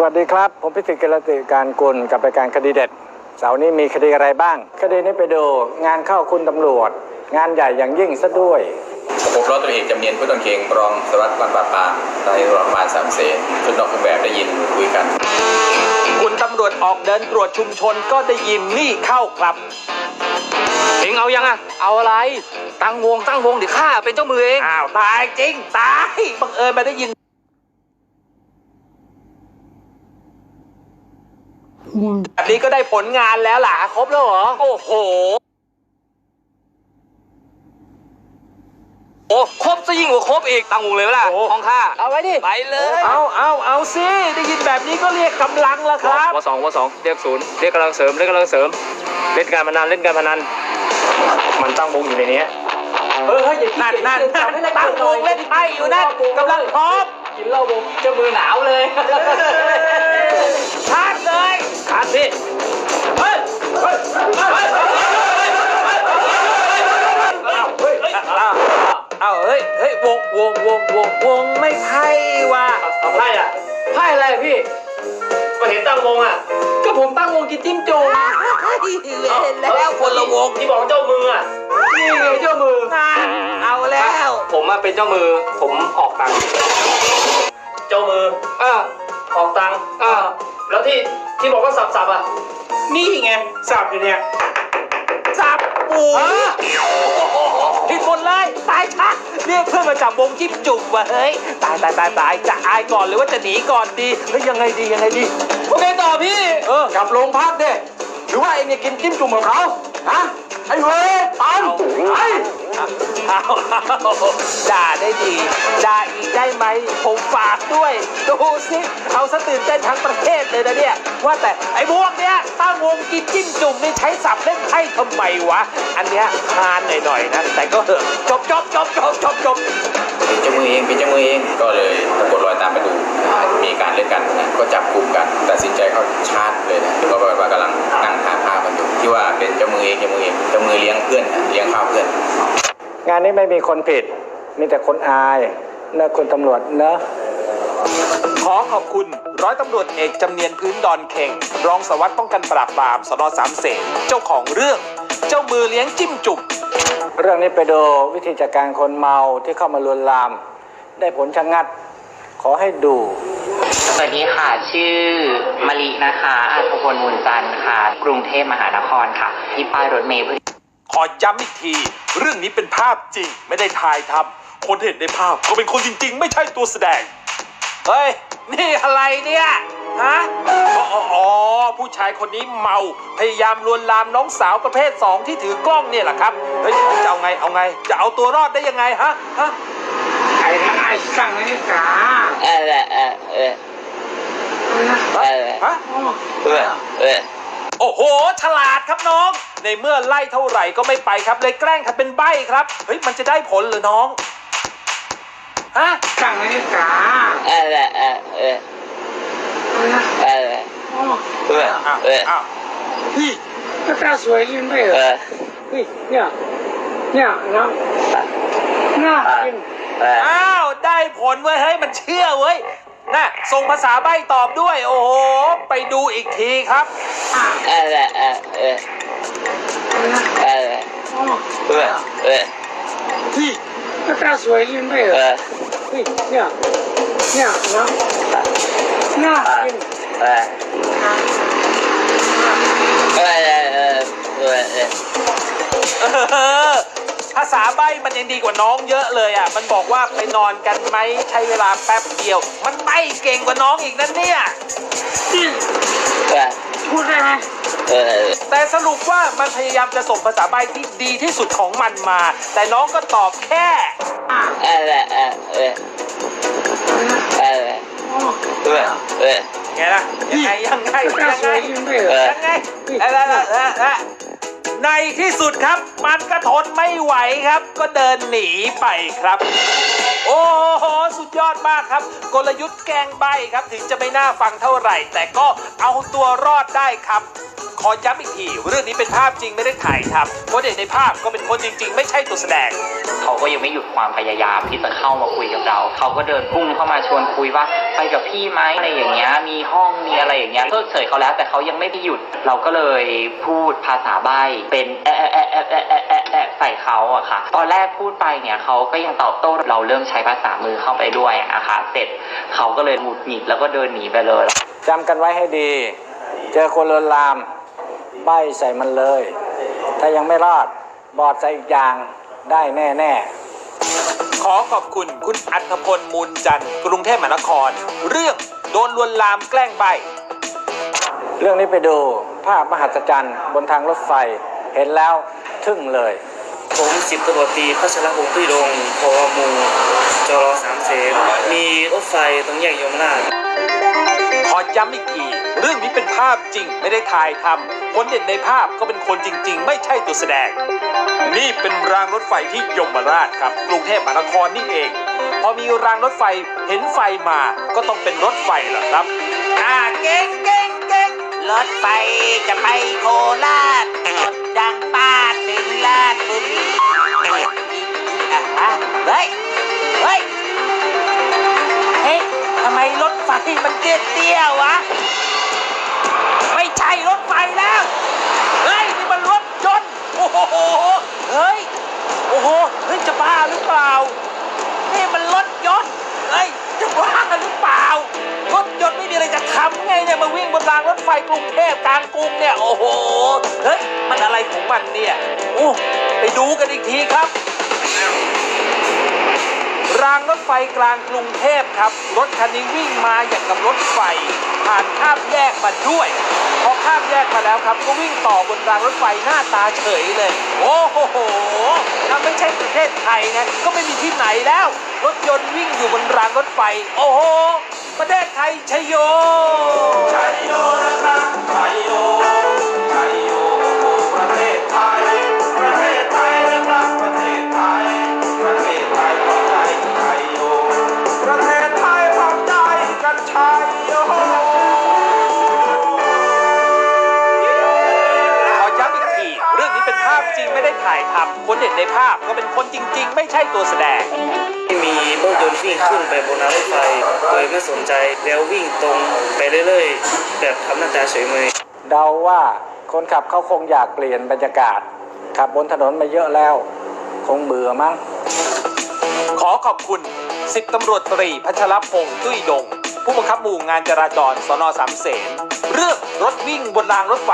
สวัสดีครับ ผมพิสิทธิ์กิรติการกุลกับรายการคดีเด็ด เสาร์นี้มีคดีอะไรบ้าง คดีนี้ไปดูงานเข้าคุณตำรวจ งานใหญ่อย่างยิ่งซะด้วยผมร้อยตำรวจเอกจำเนียนผู้ต้นเคงรองสารวัตรวันปราบปรามในโรงพยาบาลสามเสนชุดนอกเครื่องแบบได้ยินคุยกัน คุณตำรวจออกเดินตรวจชุมชนก็ได้ยินนี่เข้าครับเองเอายังอะเอาอะไร ตั้งวงตั้งวงเดี๋ยวข้าเป็นเจ้ามือเองอ้าวตายจริงตายบังเอิญมาได้ยิน แบบนี้ก็ได้ผลงานแล้วล่ะครบแล้วเหรอ โอ้โห โอ้ครบซะยิ่งกว่าครบอีกตั้งวงเลยเวล่ะโอ้ ของข้าเอาไว้ดิ ไปเลยเอาเอาเอาสิได้ยินแบบนี้ก็เรียกกำลังแล้วครับ วสองวสองเรียกศูนย์เรียกกำลังเสริมเรียกกำลังเสริม เล่นการพนันเล่นการพนัน มันตั้งวงอยู่ในนี้ เออนั่นนั่นนั่นตั้งวงเล่นไพ่อยู่นั่นกำลังพร้อม กินเหล้าบงเจ้ามือหนาวเลยชาร์จเลยขาดสิเฮ้ยเฮ้ยเฮ้ยเฮ้ยเอาเอาเฮ้ยเฮ้ยวงวงวงวงวงไม่ไพ่ว่ะเอาไพ่อะไพ่อะไรพี่ก็เห็นตั้งวงอะก็ผมตั้งวงกินจิ้มจุ่มแล้วคนละวงที่บอกเจ้ามืออะนี่ไงเจ้ามือ เอาแล้ว ผมอะเป็นเจ้ามือ ผมออกตังค์ เจ้ามือเออออกตังค์เออแล้วที่ที่บอกว่าสับสับๆอะนี่ไงสับอยู่เนี่ยสับปูผิดหมดเลยตายชักเรียกเพื่อนมาจับวงจิ้มจุ่มว่ะเฮ้ยตายตายตายตายจะอายก่อนหรือว่าจะหนีก่อนดีเฮ้ยยังไงดียังไงดีโอเคต่อพี่เออกลับโรงพักเด้หรือว่าเองเนี่ยกินจิ้มจุ่มของเขาฮะไอ้เว้ยตันไอ้ เอาด่าได้ดี ด่าอีกได้ไหม ผมฝากด้วย ดูสิเอาสะตื่นเต้นทั้งประเทศเลยนะเนี่ย ว่าแต่ไอ้พวกเนี้ยตั้งวงกินจิ้มจุ่มนี่ใช้สับเล่นไพ่ทำไมวะ อันเนี้ยฮานหน่อยๆนะ แต่ก็เหอะจบจบจบจบจบจบเป็นเจ้ามือเองเป็นเจ้ามือเองก็เลยตะกนรอยตามไปดูมีการเล่นกันนะก็จับกลุ่มกันตัดสินใจเข้าชาร์จเลยนะก็แบบว่ากำลังนั่งทานข้าวกันอยู่ที่ว่าเป็นเจ้ามือเองเจ้ามือเองเจ้ามือเลี้ยงเพื่อนนะเลี้ยงข้าวเพื่อน งานนี้ไม่มีคนผิด มีแต่คนอายเนอะคุณตำรวจเนอะขอขอบคุณร้อยตำรวจเอกจำเนียนพื้นดอนเข่ง รองสารวัสดิ์ป้องกันปราบปรามสนสามเสนเจ้าของเรื่อง เจ้ามือเลี้ยงจิ้มจุ่มเรื่องนี้ไปดูวิธีจัดการคนเมาที่เข้ามาลวนลาม ได้ผลชะงัด ขอให้ดู สวัสดีค่ะ ชื่อมะลินะคะอัธพลมูลจันทร์ค่ะ กรุงเทพมหานครค่ะ ที่ป้ายรถเมล์เพื่อข อย้ำอีกที เรื่องนี้เป็นภาพจริง ไม่ได้ถ่ายทำคนเห็นในภาพก็เป็นคนจริง ๆ ไม่ใช่ตัวแสดง เฮ้ย นี่อะไรเนี่ย ฮะอ๋ออ๋ออ๋อผู้ชายคนนี้เมา พยายามลวนลามน้องสาวประเภทสองที่ถือกล้องเนี่ยแหละครับ เฮ้ยจะเอาไง เอาไง จะเอาตัวรอดได้ยังไงฮะ ฮะเออเออเออเออเออฮะเออเออ โอ้โห ฉลาดครับน้อง ในเมื่อไล่เท่าไหร่ก็ไม่ไปครับ เลยแกล้งทำเป็นใบ้ครับ เฮ้ย มันจะได้ผลเหรือน้อง ฮะเออเออเออเออเออเอออ้าวเอออ้าวก็ตาสวยขึ้นไปเหรเอออเฮ้ยเนี่ยเนี่ยนะน่ากินเอออ้าว ได้ผลเว้ย เฮ้ย มันเชื่อเว้ย น่ะ ส่งภาษาใบ้ตอบด้วย โอ้โห ไปดูอีกทีครับเออเออเออเออ เอออ๋อเออเออเฮ้ยก็ตาสวยขึ้นไปเหรอออเฮ้ยเนี่ยเนี่ยนะน่ากินเออเออเออเออเออเออภาษาใบมันยังดีกว่าน้องเยอะเลยอะ มันบอกว่าไปนอนกันไหมใช้เวลาแป๊บเดียว มันใบเก่งกว่าน้องอีกนั่นเนี่ยพูดได้ไหม เออแต่สรุปว่ามันพยายามจะส่งภาษาใบที่ดีที่สุดของมันมา แต่น้องก็ตอบแค่อะเออเออเออเออเอออ๋อเออเออไงล่ะยังไงยังไงยังไงวยขึ้นไปเออเออเออ ในที่สุดครับ มันก็ทนไม่ไหวครับ ก็เดินหนีไปครับ โอ้โห สุดยอดมากครับ กลยุทธ์แกงใบครับ ถึงจะไม่น่าฟังเท่าไหร่ แต่ก็เอาตัวรอดได้ครับ ขอย้ำอีกทีเรื่องนี้เป็นภาพจริงไม่ได้ถ่ายทำคนเด็กในภาพก็เป็นคนจริง ๆ ไม่ใช่ตัวแสดง เขาก็ยังไม่หยุดความพยายามที่จะเข้ามาคุยกับเรา เขาก็เดินพุ่งเข้ามาชวนคุยว่าไปกับพี่ไหมอะไรอย่างเงี้ย มีห้องมีอะไรอย่างเงี้ยเพิกเฉยเขาแล้วแต่เขายังไม่ได้หยุด เราก็เลยพูดภาษาใบ้เป็นแอะแอะแอะแอะแอะแอะแอะใส่เขาอะค่ะ ตอนแรกพูดไปเนี่ยเขาก็ยังตอบโต้เราเริ่มใช้ภาษามือเข้าไปด้วยอะค่ะ เสร็จเขาก็เลยหมุดหงิดแล้วก็เดินหนีไปเลยจำกันไว้ให้ดี เจอคนลวนลามป้ายใส่มันเลย ถ้ายังไม่รอดบอดใส่อีกอย่างได้แน่แน่ขอขอบคุณคุณอัธพลมูลจันทร์กรุงเทพมหานคร เรื่องโดนลวนลามแกล้งใบ เรื่องนี้ไปดูภาพมหัศจรรย์บนทางรถไฟ เห็นแล้วทึ่งเลย ผมสิบตำรวจตรีพัชรพงศ์ตุ้ยดงพอหมูจรสามเสนมีรถไฟตรงแยกยมราชขอย้ำอีกทีเรื่องนี้เป็นภาพจริงไม่ได้ถ่ายทำคนเด่นในภาพก็เป็นคนจริง ๆ ไม่ใช่ตัวแสดง นี่เป็นรางรถไฟที่ยมราชครับ กรุงเทพมหานครนี่เอง พอมีรางรถไฟเห็นไฟมาก็ต้องเป็นรถไฟเหรอครับ อ่าเก่งเก่งเก่งรถไฟจะไปโคราชรถ ดังป้าดถึงลาดบุรีอะฮะเฮ้ย เฮ้ย เฮ้ยทำไมรถไฟมันเตี้ยๆวะ ไม่ใช่รถไฟแล้ว เฮ้ย นี่มันรถยนต์โอ้โห เฮ้ย โอ้โห เฮ้ย จะบ้าหรือเปล่า นี่มันรถยนต์ เฮ้ย จะบ้าหรือเปล่า รถยนต์ไม่มีอะไรจะทำไงเนี่ย มาวิ่งบนรางรถไฟกรุงเทพกลางกรุงเนี่ย โอ้โห เฮ้ย อะไรของมันเนี่ยโอ้ไปดูกันอีกทีครับ รางรถไฟกลางกรุงเทพครับ รถคันนี้วิ่งมาอย่างกับรถไฟ ผ่านข้ามแยกมาด้วยพอข้ามแยกมาแล้วครับ ก็วิ่งต่อบนรางรถไฟหน้าตาเฉยเลย โอ้โหถ้าไม่ใช่ประเทศไทยนะก็ไม่มีที่ไหนแล้ว รถยนต์วิ่งอยู่บนรางรถไฟ โอ้โหประเทศไทยชัยโยชัยโยนะครับชัยโยชัย จชัยโยประเทศไทยพร้อมใจกันชัยโยขอย้ำอีกทีเรื่องนี้เป็นภาพจริงไม่ได้ถ่ายทำคนเห็นในภาพก็เป็นคนจริง ๆ ไม่ใช่ตัวแสดงที่มีรถยนต์วิ่งขึ้นไปบนรางรถไฟโดยไม่สนใจแล้ววิ่งตรงไปเรื่อยๆ แบบทำหน้าตาเฉยเมยเดาว่า คนขับเขาคงอยากเปลี่ยนบรรยากาศ ขับบนถนนมาเยอะแล้ว คงเบื่อมั้ง ขอขอบคุณสิบตำรวจตรีพัชรพงศ์ตุ้ยดง ผู้บังคับหมู่งานจราจรสนสามเสนเรื่องรถวิ่งบนรางรถไฟ